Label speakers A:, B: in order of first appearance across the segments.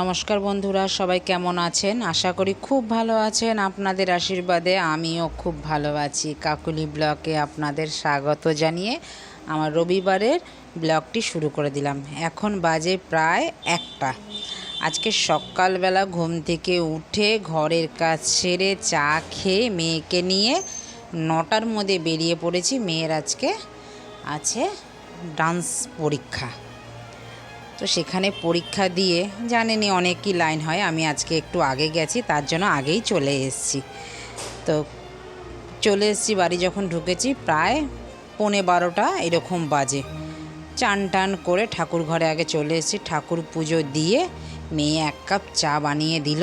A: নমস্কার বন্ধুরা, সবাই কেমন আছেন? আশা করি খুব ভালো আছেন। আপনাদের আশীর্বাদে আমিও খুব ভালো আছি। কাকুলি ব্লকে আপনাদের স্বাগত জানিয়ে আমার রবিবারের ব্লগটি শুরু করে দিলাম। এখন বাজে প্রায় একটা। আজকে সকালবেলা ঘুম থেকে উঠে ঘরের কাজ সেরে চা খেয়ে মেয়েকে নিয়ে নটার মধ্যে বেরিয়ে পড়েছি। মেয়ের আজকে আছে ডান্স পরীক্ষা। তো সেখানে পরীক্ষা দিয়ে জানেনি অনেকই লাইন হয়, আমি আজকে একটু আগে গেছি, তার জন্য আগেই চলে এসেছি। তো চলে এসেছি, বাড়ি যখন ঢুকেছি প্রায় পৌনে বারোটা এরকম বাজে। চান টান করে ঠাকুর ঘরে আগে চলে এসেছি, ঠাকুর পুজো দিয়ে মেয়ে এক কাপ চা বানিয়ে দিল।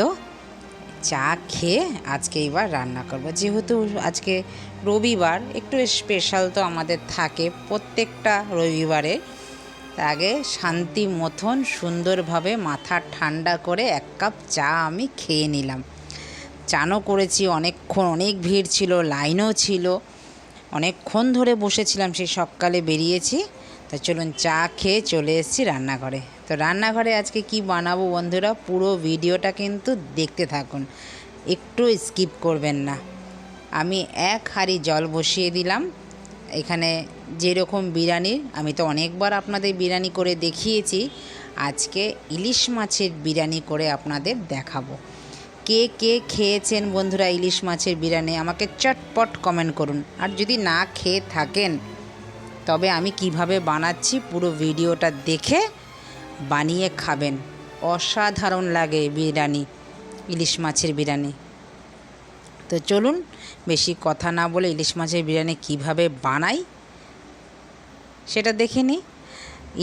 A: চা খেয়ে আজকে এবার রান্না করব। যেহেতু আজকে রবিবার, একটু স্পেশাল তো আমাদের থাকে, প্রত্যেকটা রবিবারে আগে শান্তি মতন সুন্দরভাবে মাথা ঠান্ডা করে এক কাপ চা আমি খেয়ে নিলাম। চানও করেছি, অনেকক্ষণ অনেক ভিড় ছিল, লাইনও ছিল। অনেকক্ষণ ধরে বসেছিলাম, সেই সকালে বেরিয়েছি। তা চলুন চা খেয়ে চলে এসেছি রান্নাঘরে। তো রান্নাঘরে আজকে কি বানাবো বন্ধুরা, পুরো ভিডিওটা কিন্তু দেখতে থাকুন। একটু স্কিপ করবেন না। আমি এক হাঁড়ি জল বসিয়ে দিলাম। এখানে যেরকম বিরিয়ানি আমি তো অনেকবার আপনাদের বিরিয়ানি করে দেখিয়েছি, আজকে ইলিশ মাছের বিরিয়ানি করে আপনাদের দেখাবো। কে কে খেয়েছেন বন্ধুরা ইলিশ মাছের বিরিয়ানি, আমাকে চটপট কমেন্ট করুন। আর যদি না খেয়ে থাকেন, তবে আমি কীভাবে বানাচ্ছি পুরো ভিডিওটা দেখে বানিয়ে খাবেন। অসাধারণ লাগে বিরিয়ানি, ইলিশ মাছের বিরিয়ানি। তো চলুন, বেশি কথা না বলে ইলিশ মাছের বিরিয়ানি কীভাবে বানাই, সেটা দেখে নিই।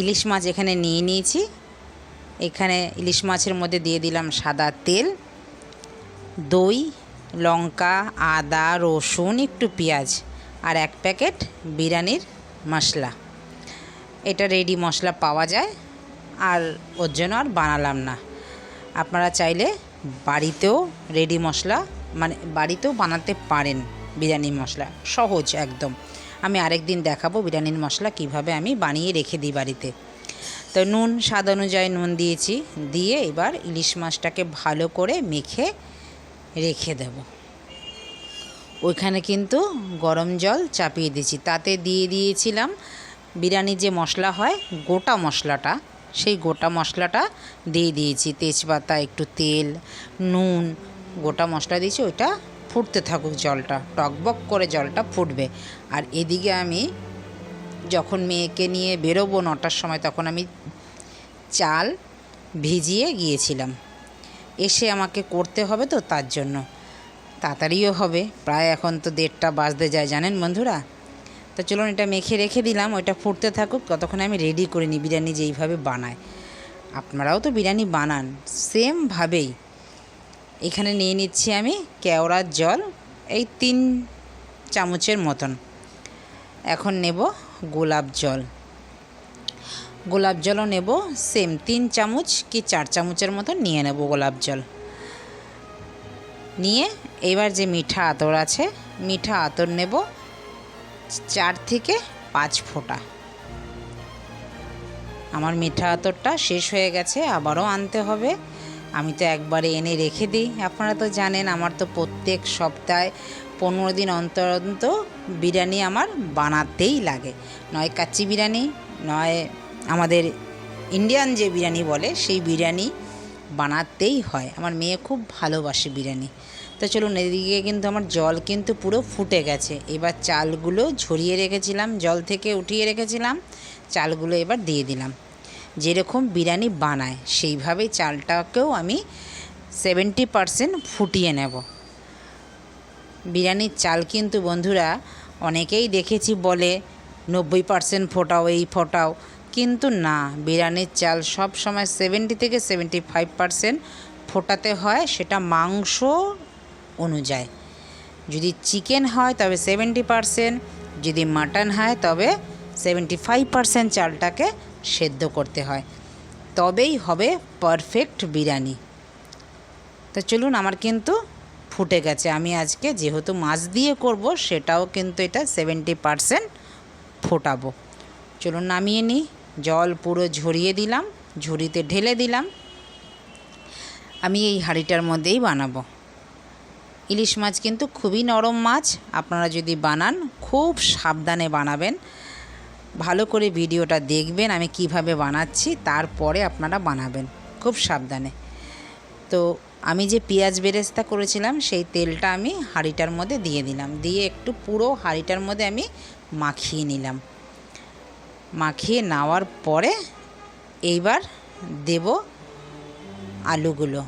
A: ইলিশ মাছ এখানে নিয়ে নিয়েছি। এখানে ইলিশ মাছের মধ্যে দিয়ে দিলাম সাদা তেল, দই, লঙ্কা, আদা, রসুন, একটু পেঁয়াজ আর এক প্যাকেট বিরিয়ানির মশলা। এটা রেডি মশলা পাওয়া যায়, আর ওর জন্য আর বানালাম না। আপনারা চাইলে বাড়িতেও রেডি মশলা মানে বাড়িতেও বানাতে পারেন বিরিয়ানি মশলা, সহজ একদম। আমি আরেক দিন দেখাবো বিরিয়ানির মশলা কীভাবে আমি বানিয়ে রেখে দিই বাড়িতে। তো নুন, স্বাদ অনুযায়ী নুন দিয়েছি, দিয়ে এবার ইলিশ মাছটাকে ভালো করে মেখে রেখে দেব। ওইখানে কিন্তু গরম জল চাপিয়ে দিয়েছি। তাতে দিয়ে দিয়েছিলাম বিরিয়ানির যে মশলা হয়, গোটা মশলাটা, সেই গোটা মশলাটা দিয়ে দিয়েছি। তেজপাতা, একটু তেল, নুন গোটা মশলা দিয়েছি, ওইটা ফুটতে থাকুক জলটা, টকবক করে জলটা ফুটবে। আর এদিকে আমি যখন মেয়েকে নিয়ে বেরোবো নটার সময়, তখন আমি চাল ভিজিয়ে গিয়েছিলাম। এসে আমাকে করতে হবে তো তার জন্য। তাড়াতাড়িও হবে, প্রায় এখন তো দেড়টা বাজতে যায়, জানেন বন্ধুরা? তো চলুন এটা মেখে রেখে দিলাম, ওইটা ফুটতে থাকুক, ততক্ষণে আমি রেডি করে নিই, বিরিয়ানি যেইভাবে বানায়। আপনারাও তো বিরিয়ানি বানান সেমভাবেই এখানে নিয়ে নিচ্ছি আমি কেওড়ার জল, এই তিন চামচের মতন। এখন নেব গোলাপ জল। গোলাপ জলও নেব সেম তিন চামচ কি চার চামচের মতন নিয়ে নেব গোলাপ জল। নিয়ে এবার যে মিঠা আতর আছে, মিঠা আতর নেব চার থেকে পাঁচ ফোঁটা। আমার মিঠা আতরটা শেষ হয়ে গেছে, আবারও আনতে হবে। আমি তো একবারে এনে রেখে দিই। আপনারা তো জানেন আমার তো প্রত্যেক সপ্তাহে পনেরো দিন অন্তর অন্তর বিরিয়ানি আমার বানাতেই লাগে। নয় কাচ্চি বিরিয়ানি, নয় আমাদের ইন্ডিয়ান যে বিরিয়ানি বলে সেই বিরিয়ানি বানাতেই হয়। আমার মেয়ে খুব ভালোবাসে বিরিয়ানি। তো চলুন, এদিকে কিন্তু আমার জল কিন্তু পুরো ফুটে গেছে। এবার চালগুলো ঝরিয়ে রেখেছিলাম, জল থেকে উঠিয়ে রেখেছিলাম, চালগুলো এবার দিয়ে দিলাম। যেরকম বিরিয়ানি বানায় সেইভাবে চালটাকেও আমি সেভেন্টি পারসেন্ট ফুটিয়ে নেব। বিরিয়ানির চাল কিন্তু বন্ধুরা, অনেকেই দেখেছি বলে নব্বই পারসেন্ট ফোটাও, এই ফোটাও, কিন্তু না, বিরিয়ানির চাল সব সময় সেভেন্টি থেকে সেভেন্টি ফাইভ পারসেন্ট ফোটাতে হয়, সেটা মাংস অনুযায়ী। যদি চিকেন হয়, তবে সেভেন্টি পারসেন্ট যদি মাটন হয়, তবে সেভেন্টি ফাইভ পারসেন্ট চালটাকে সেদ্ধ করতে হয়। তবেই হবে পারফেক্ট বিরিয়ানি। তো চলুন, আমার কিন্তু ফুটে গেছে। আমি আজকে যেহেতু মাছ দিয়ে করব, সেটাও কিন্তু এটা সেভেন্টি পারসেন্ট ফোটাবো। চলুন, নামিয়ে নিই। জল পুরো ঝরিয়ে দিলাম, ঝুড়িতে ঢেলে দিলাম। আমি এই হাঁড়িটার মধ্যেই বানাবো। ইলিশ মাছ কিন্তু খুবই নরম মাছ। আপনারা যদি বানান, খুব সাবধানে বানাবেন। ভালো করে ভিডিওটা দেখবেন, আমি কীভাবে বানাচ্ছি, তারপরে আপনারা বানাবেন। খুব সাবধানে। তো আমি যে পেঁয়াজ বেরেস্তা করেছিলাম, সেই তেলটা আমি হাঁড়িটার মধ্যে দিয়ে দিলাম। দিয়ে একটু পুরো হাঁড়িটার মধ্যে আমি মাখিয়ে নিলাম। মাখিয়ে নেওয়ার পরে এইবার দেব আলুগুলো।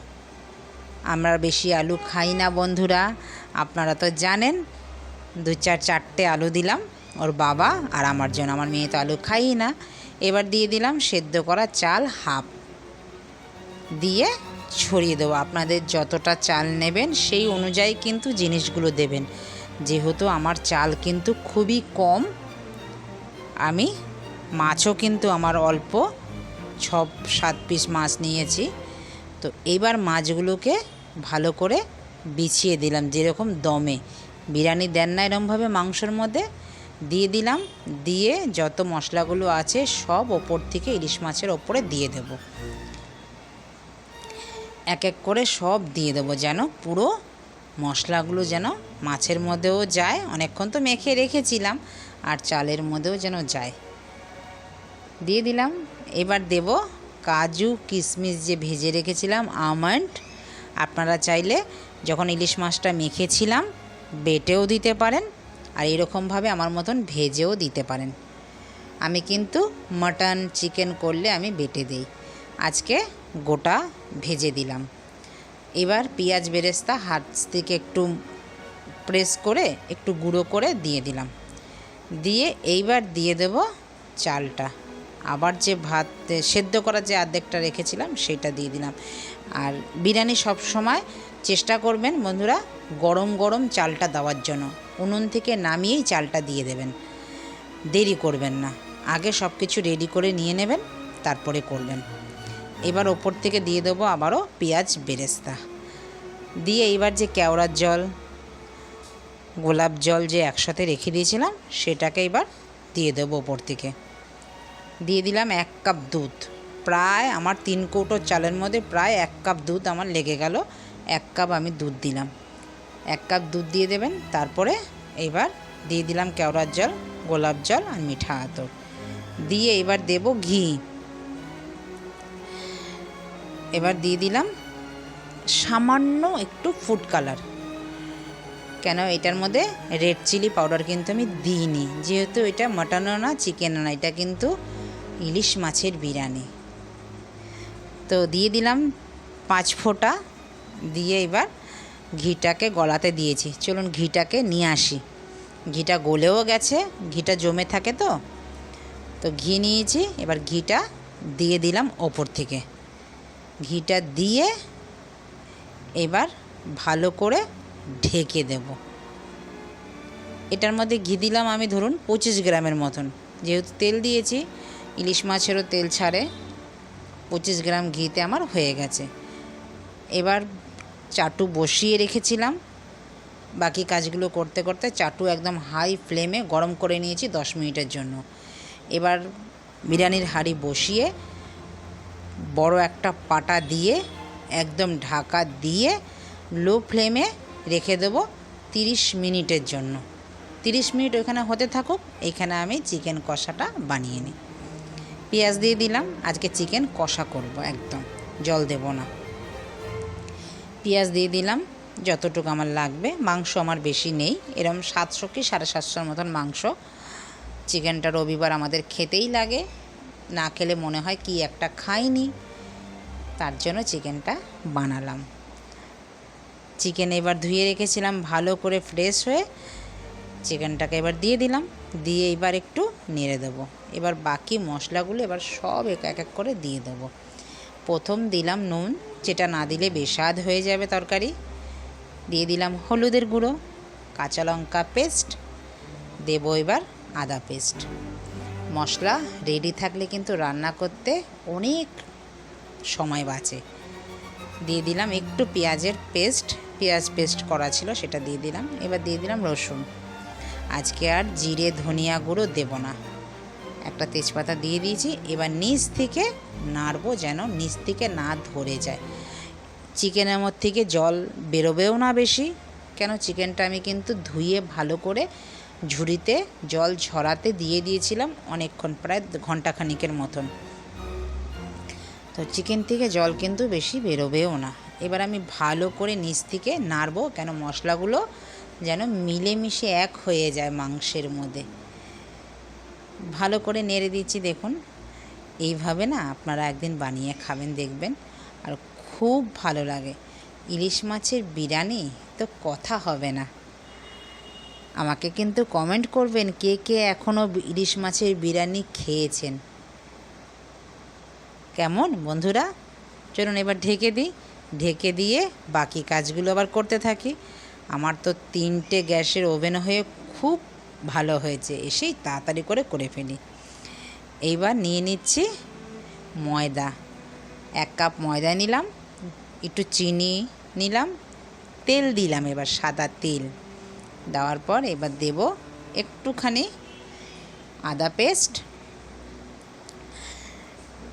A: আমরা বেশি আলু খাই না বন্ধুরা, আপনারা তো জানেন, দু চার চারটে আলু দিলাম। ওর বাবা আর আমার জন্য, আমার মেয়ে তো আলু খাই না। এবার দিয়ে দিলাম সেদ্ধ করা চাল হাফ। দিয়ে ছড়িয়ে দেবো। আপনাদের যতটা চাল নেবেন সেই অনুযায়ী কিন্তু জিনিসগুলো দেবেন। যেহেতু আমার চাল কিন্তু খুবই কম, আমি মাছও কিন্তু আমার অল্প ছ সাত পিস মাছ নিয়েছি। তো এবার মাছগুলোকে ভালো করে বিছিয়ে দিলাম, যেরকম দমে। বিরিয়ানি দেন না এরমভাবে মাংসর মধ্যে দিয়ে দিলাম, দিয়ে যত মশলাগুলো আছে সব ওপর থেকে ইলিশ মাছের ওপরে দিয়ে দেব। এক এক করে সব দিয়ে দেবো যেন পুরো মশলাগুলো যেন মাছের মধ্যেও যায়। অনেকক্ষণ তো মেখে রেখেছিলাম, আর চালের মধ্যেও যেন যায়। দিয়ে দিলাম, এবার দেব কাজু কিশমিশ যে ভেজে রেখেছিলাম, আমন্ড। আপনারা চাইলে যখন ইলিশ মাছটা মেখেছিলাম, বেটেও দিতে পারেন আর এরকমভাবে আমার মতন ভেজেও দিতে পারেন। আমি কিন্তু মাটন, চিকেন করলে আমি বেটে দিই। আজকে গোটা ভেজে দিলাম। এবার পেঁয়াজ বেরেস্তা হাত থেকে একটু প্রেস করে একটু গুঁড়ো করে দিয়ে দিলাম। দিয়ে এইবার দিয়ে দেব চালটা। আবার যে ভাত, সেদ্ধ করা যে অর্ধেকটা রেখেছিলাম সেটা দিয়ে দিলাম। আর বিরিয়ানি সব সময় চেষ্টা করবেন বন্ধুরা গরম গরম চালটা দেওয়ার জন্য। উনুন থেকে নামিয়েই চালটা দিয়ে দেবেন। দেরি করবেন না। আগে সব কিছু রেডি করে নিয়ে নেবেন, তারপরে করবেন। এবার ওপর থেকে দিয়ে দেবো আবারও পেঁয়াজ বেরেস্তা। দিয়ে এইবার যে কেওড়ার জল, গোলাপ জল যে একসাথে রেখে দিয়েছিলাম, সেটাকে এবার দিয়ে দেবো ওপর থেকে। দিয়ে দিলাম এক কাপ দুধ। প্রায় আমার তিন কৌটো চালের মধ্যে প্রায় এক কাপ দুধ আমার লেগে গেল। এক কাপ আমি দুধ দিলাম। এক কাপ দুধ দিয়ে দেবেন, তারপরে এবার দিয়ে দিলাম কেওড়ার জল, গোলাপ জল আর মিঠা আতর। দিয়ে এবার দেব ঘি। এবার দিয়ে দিলাম সামান্য একটু ফুড কালার কেন? এটার মধ্যে রেড চিলি পাউডার কিন্তু আমি দিইনি। যেহেতু এটা মাটনও না চিকেনও না, এটা কিন্তু ইলিশ মাছের বিরিয়ানি। তো দিয়ে দিলাম পাঁচ ফোঁটা দিয়ে এবার ঘিটাকে গলাতে দিয়েছি। চলুন ঘিটাকে নিয়ে আসি। ঘিটা গলেও গেছে, ঘিটা জমে থাকে তো। তো ঘি নিয়েছি, এবার ঘিটা দিয়ে দিলাম ওপর থেকে। ঘিটা দিয়ে এবার ভালো করে ঢেকে দেব। এটার মধ্যে ঘি দিলাম আমি ধরুন পঁচিশ গ্রামের মতন। যেহেতু তেল দিয়েছি, ইলিশ মাছেরও তেল ছাড়ে, পঁচিশ গ্রাম ঘিতে আমার হয়ে গেছে। এবার চাটু বসিয়ে রেখেছিলাম। বাকি কাজগুলো করতে করতে চাটু একদম হাই ফ্লেমে গরম করে নিয়েছি দশ মিনিটের জন্য। এবার বিরিয়ানির হাঁড়ি বসিয়ে বড় একটা পাটা দিয়ে একদম ঢাকা দিয়ে লো ফ্লেমে রেখে দেবো তিরিশ মিনিটের জন্য। তিরিশ মিনিট ওইখানে হতে থাকুক এইখানে আমি চিকেন কষাটা বানিয়ে নিই। পেঁয়াজ দিয়ে দিলাম, আজকে চিকেন কষা করব একদম, জল দেব না। পেঁয়াজ দিয়ে দিলাম, যতটুকু আমার লাগবে। মাংস আমার বেশি নেই, এরম সাতশো কি সাড়ে সাতশোর মতন মাংস। চিকেনটা রবিবার আমাদের খেতেই লাগে, না খেলে মনে হয় কি একটা খাইনি। তার জন্য চিকেনটা বানালাম। চিকেন এবার ধুয়ে রেখেছিলাম ভালো করে ফ্রেশ হয়ে। চিকেনটাকে এবার দিয়ে দিলাম, দিয়ে এবার একটু নেড়ে দেবো। এবার বাকি মশলাগুলো এবার সব এক এক এক করে দিয়ে দেবো। প্রথম দিলাম নুন যেটা না দিলে বেস্বাদ হয়ে যাবে তরকারি। দিয়ে দিলাম হলুদের গুঁড়ো, কাঁচা লঙ্কা পেস্ট। দেবো এবার আদা পেস্ট। মশলা রেডি থাকলে কিন্তু রান্না করতে অনেক সময় বাঁচে। দিয়ে দিলাম একটু পেঁয়াজের পেস্ট। পেঁয়াজ পেস্ট করা ছিল সেটা দিয়ে দিলাম। এবার দিয়ে দিলাম রসুন। আজকে আর জিরে, ধনিয়া গুঁড়ো দেব না। একটা তেজপাতা দিয়ে দিয়েছি। এবার নিচ থেকে নাড়বো যেন নিচ থেকে না ধরে যায়। চিকেনের মধ্যে থেকে জল বেরোবেও না বেশি। কেন? চিকেনটা আমি কিন্তু ধুয়ে ভালো করে ঝুড়িতে জল ঝরাতে দিয়ে দিয়েছিলাম অনেকক্ষণ, প্রায় ঘন্টাখানিকের মতন। তো চিকেন থেকে জল কিন্তু বেশি বেরোবেও না। এবার আমি ভালো করে নিচ থেকে নাড়বো কেন? মশলাগুলো যেন মিলেমিশে এক হয়ে যায় মাংসের মধ্যে। ভালো করে নেড়ে দিচ্ছি, দেখুন। এইভাবে না আপনারা একদিন বানিয়ে খাবেন, দেখবেন। আর খুব ভালো লাগে। ইলিশ মাছের বিরিয়ানি তো কথা হবে না। আমাকে কিন্তু কমেন্ট করবেন কে কে এখনও ইলিশ মাছের বিরিয়ানি খেয়েছেন। কেমন বন্ধুরা? চলুন এবার ঢেকে দিই। ঢেকে দিয়ে বাকি কাজগুলো আবার করতে থাকি। আমার তো তিনটে গ্যাসের ওভেন হয়ে খুব ভালো হয়েছে, এসেই তাড়াতাড়ি করে করে ফেলি। এইবার নিয়ে নিচ্ছি ময়দা। এক কাপ ময়দা নিলাম, একটু চিনি নিলাম, তেল দিলাম এবার সাদা তেল। দেওয়ার পর এবার দেব একটুখানি আদা পেস্ট।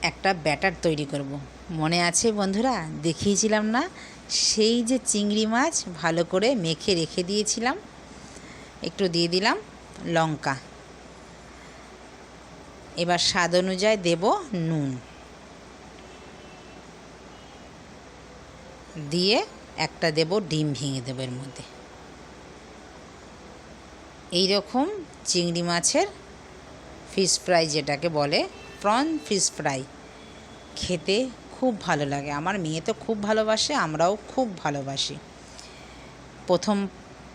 A: একটা ব্যাটার তৈরি করব। মনে আছে বন্ধুরা? দেখিয়েছিলাম না? সেই যে চিংড়ি মাছ ভালো করে মেখে রেখে দিয়েছিলাম। একটু দিয়ে দিলাম। লঙ্কা। এবার স্বাদ অনুযায়ী দেব নুন। দিয়ে একটা দেব ডিম ভেঙে দেবো এর মধ্যে। এই রকম চিংড়ি মাছের ফিশ ফ্রাই যেটাকে বলে, প্রন ফিশ ফ্রাই, খেতে খুব ভালো লাগে। আমার মেয়ে তো খুব ভালোবাসে, আমরাও খুব ভালোবাসি। প্রথম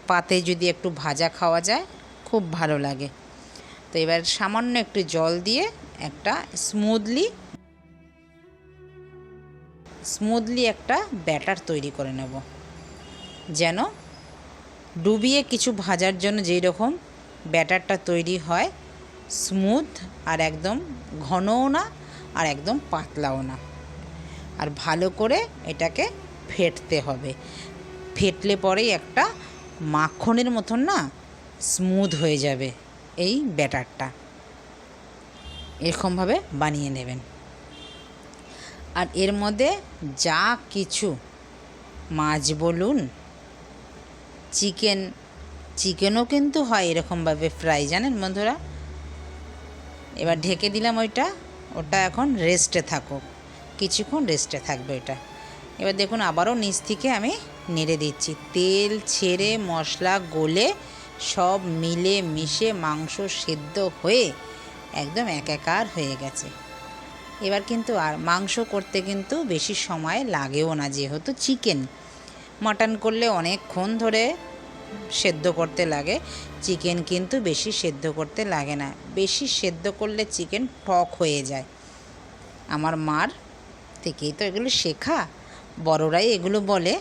A: পাতে যদি একটু ভাজা খাওয়া যায় খুব ভালো লাগে। তো এবার সামান্য একটু জল দিয়ে একটা স্মুথলি স্মুথলি একটা ব্যাটার তৈরি করে নেব। যেন ডুবিয়ে কিছু ভাজার জন্য যেই রকম ব্যাটারটা তৈরি হয় স্মুথ আর একদম ঘনও না আর একদম পাতলাও না। আর ভালো করে এটাকে ফেটতে হবে। ফেটলে পরেই একটা মাখনের মতন না স্মুথ হয়ে যাবে এই ব্যাটারটা। এরকমভাবে বানিয়ে নেবেন। আর এর মধ্যে যা কিছু মাছ বলুন, চিকেন, চিকেনও কিন্তু হয় এরকমভাবে ফ্রাই জানেন বন্ধুরা? এবার ঢেকে দিলাম ওইটা, ওটা এখন রেস্টে থাকুক। কিছুক্ষণ রেস্টে থাকবে ওইটা। এবার দেখুন, আবারও নিচ থেকে আমি নেড়ে দিচ্ছি। তেল ছেড়ে মশলা গলে সব মিলে মিশে মাংস সেদ্ধ হয়ে একদম একাকার হয়ে গেছে। এবার কিন্তু আর মাংস করতে কিন্তু বেশি সময় লাগেও না, যেহেতু চিকেন। মাটন করলে অনেকক্ষণ ধরে সেদ্ধ করতে লাগে। চিকেন কিন্তু বেশি সেদ্ধ করতে লাগে না। বেশি সেদ্ধ করলে চিকেন টক হয়ে যায়। আমার মার থেকেই তো এগুলো শেখা। বড়রাই এগুলো বলে।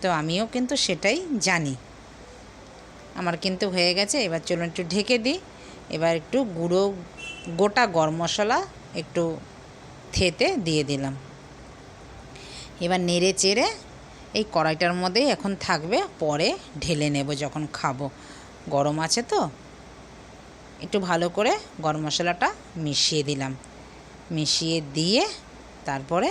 A: তো আমিও কিন্তু সেটাই জানি। আমার কিন্তু হয়ে গেছে। এবার চলুন একটু ঢেকে দিই। এবার একটু গুঁড়ো, গোটা গরম মশলা একটু থেতে দিয়ে দিলাম। এবার নেড়ে চেড়ে এই কড়াইটার মধ্যেই এখন থাকবে, পরে ঢেলে নেব যখন খাব। গরম আছে তো? একটু ভালো করে গরম মশলাটা মিশিয়ে দিলাম। মিশিয়ে দিয়ে তারপরে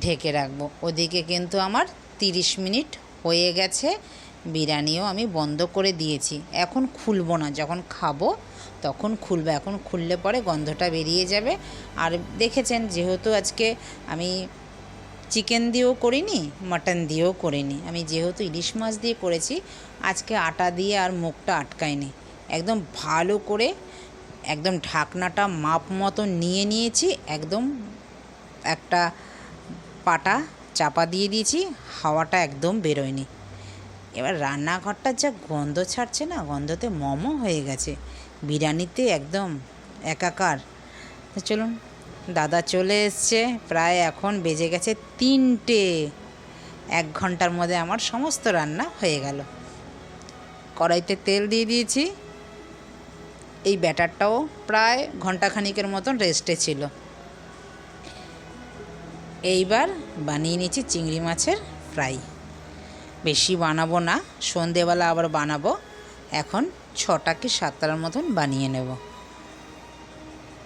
A: ঢেকে রাখব। ওদিকে কিন্তু আমার তিরিশ মিনিট হয়ে গেছে। বিরিয়ানিও আমি বন্ধ করে দিয়েছি। এখন খুলবো না, যখন খাব তখন খুলবে, এখন খুললে পরে গন্ধটা বেরিয়ে যাবে। আর দেখেছেন, যেহেতু আজকে আমি চিকেন দিয়েও করিনি, মাটন দিয়েও করিনি, আমি যেহেতু ইলিশ মাছ দিয়ে করেছি, আজকে আটা দিয়ে আর মুখটা আটকায়নি। একদম ভালো করে একদম ঢাকনাটা মাপ মতো নিয়ে নিয়েছি, একদম একটা পাটা চাপা দিয়ে দিয়েছি, হাওয়াটা একদম বেরোয়নি। এবার রান্নাঘরটা যা গন্ধ ছাড়ছে না, গন্ধতে মমো হয়ে গেছে। বিরিয়ানিতে একদম একাকার। চলুন, দাদা চলে এসছে, প্রায় এখন বেজে গেছে তিনটে। এক ঘণ্টার মধ্যে আমার সমস্ত রান্না হয়ে গেল। কড়াইতে তেল দিয়ে দিয়েছি। এই ব্যাটারটাও প্রায় ঘন্টাখানিকের মতন রেস্টে ছিল। এইবার বানিয়ে নিয়েছি চিংড়ি মাছের ফ্রাই। বেশি বানাবো না, সন্ধেবেলা আবার বানাবো। এখন ছটা কি সাতটার মতন বানিয়ে নেব।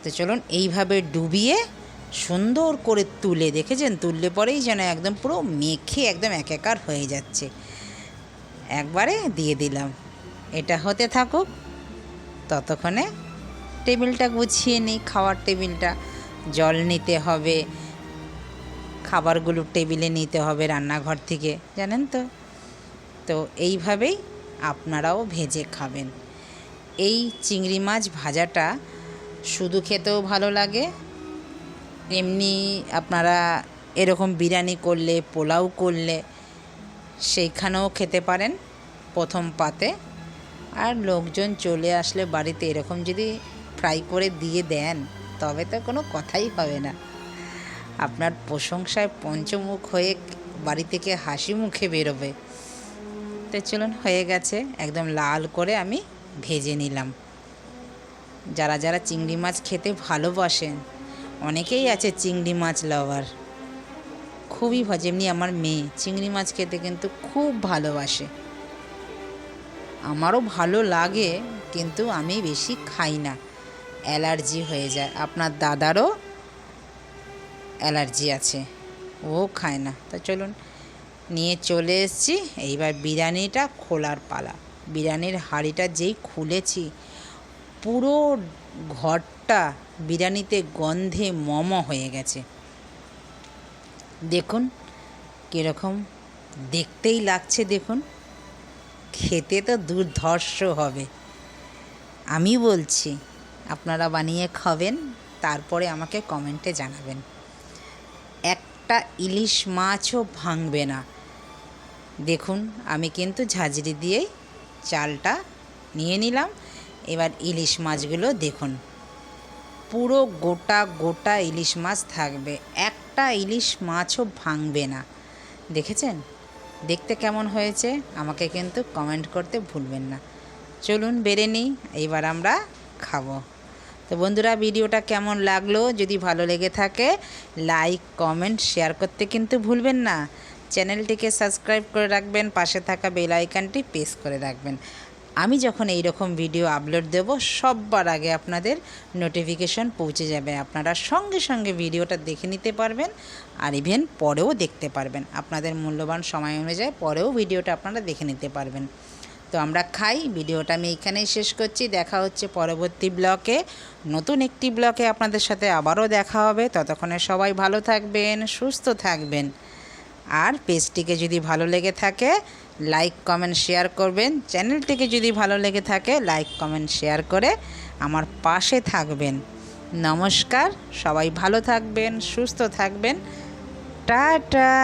A: তো চলুন এইভাবে ডুবিয়ে সুন্দর করে তুলে, দেখেছেন? তুললে পরেই যেন একদম পুরো মেখে একদম একাকার হয়ে যাচ্ছে। একবারে দিয়ে দিলাম। এটা হতে থাকুক। ততক্ষণে টেবিলটা গুছিয়ে নিই, খাওয়ার টেবিলটা। জল নিতে হবে। খাবারগুলো টেবিলে নিতে হবে রান্নাঘর থেকে, জানেন তো? তো এইভাবেই আপনারাও ভেজে খাবেন। এই চিংড়ি মাছ ভাজাটা শুধু খেতেও ভালো লাগে, এমনি আপনারা এরকম বিরিয়ানি করলে, পোলাও করলে সেইখানেও খেতে পারেন প্রথম পাতে। আর লোকজন চলে আসলে বাড়িতে এরকম যদি ফ্রাই করে দিয়ে দেন, তবে তো কোনো কথাই হবে না। আপনার প্রশংসায় পঞ্চমুখ হয়ে বাড়ি থেকে হাসি মুখে বেরোবে। তো চলুন, হয়ে গেছে। একদম লাল করে আমি ভেজে নিলাম। যারা যারা চিংড়ি মাছ খেতে ভালোবাসেন, অনেকেই আছে চিংড়ি মাছ লাভার খুবই ভালো, যেমনি আমার মেয়ে, চিংড়ি মাছ খেতে কিন্তু খুব ভালোবাসে। আমারও ভালো লাগে, কিন্তু আমি বেশি খাই না। অ্যালার্জি হয়ে যায়। আপনার দাদারও অ্যালার্জি আছে, ও খায় না। তা চলুন নিয়ে চলে এসেছি। এইবার বিরিয়ানিটা খোলার পালা। বিরিয়ানির হাঁড়িটা যেই খুলেছি, পুরো ঘরটা বিরিয়ানিতে গন্ধে মম হয়ে গেছে। দেখুন কীরকম, দেখতেই লাগছে দেখুন। খেতে তো দুর্ধর্ষ হবে। আমি বলছি, আপনারা বানিয়ে খাবেন, তারপরে আমাকে কমেন্টে জানাবেন। একটা ইলিশ মাছও ভাঙবে না। দেখুন, আমি কিন্তু ঝাঁঝরি দিয়েই চালটা নিয়ে নিলাম। এবার ইলিশ মাছগুলো দেখুন। পুরো গোটা গোটা ইলিশ মাছ থাকবে। একটা ইলিশ মাছও ভাঙবে না। দেখেছেন? দেখতে কেমন হয়েছে? আমাকে কিন্তু কমেন্ট করতে ভুলবেন না। চলুন বেড়ে নিই, এইবার আমরা খাব। তো বন্ধুরা, ভিডিওটা কেমন লাগল? যদি ভালো লেগে থাকে, লাইক, কমেন্ট, শেয়ার করতে কিন্তু ভুলবেন না। চ্যানেলটিকে সাবস্ক্রাইব করে রাখবেন, পাশে থাকা বেল আইকনটি প্রেস করে রাখবেন। আমি যখন এই রকম ভিডিও আপলোড দেব, সববার আগে আপনাদের নোটিফিকেশন পৌঁছে যাবে। আপনারা সঙ্গে সঙ্গে ভিডিওটা দেখে নিতে পারবেন আর ইভেন পরেও দেখতে পারবেন। আপনাদের মূল্যবান সময় অনুযায়ী পরেও ভিডিওটা আপনারা দেখে নিতে পারবেন। তো আমরা খাই, ভিডিওটা আমি এখানেই শেষ করছি। দেখা হচ্ছে পরবর্তী ব্লকে। নতুন একটি ব্লকে আপনাদের সাথে আবারও দেখা হবে। ততক্ষণে সবাই ভালো থাকবেন, সুস্থ থাকবেন। আর পেজটিকে যদি ভালো লেগে থাকে লাইক কমেন্ট শেয়ার করবেন। চ্যানেলটিকে যদি ভালো লেগে থাকে লাইক কমেন্ট শেয়ার করে আমার পাশে থাকবেন। নমস্কার, সবাই ভালো থাকবেন, সুস্থ থাকবেন। টাটা!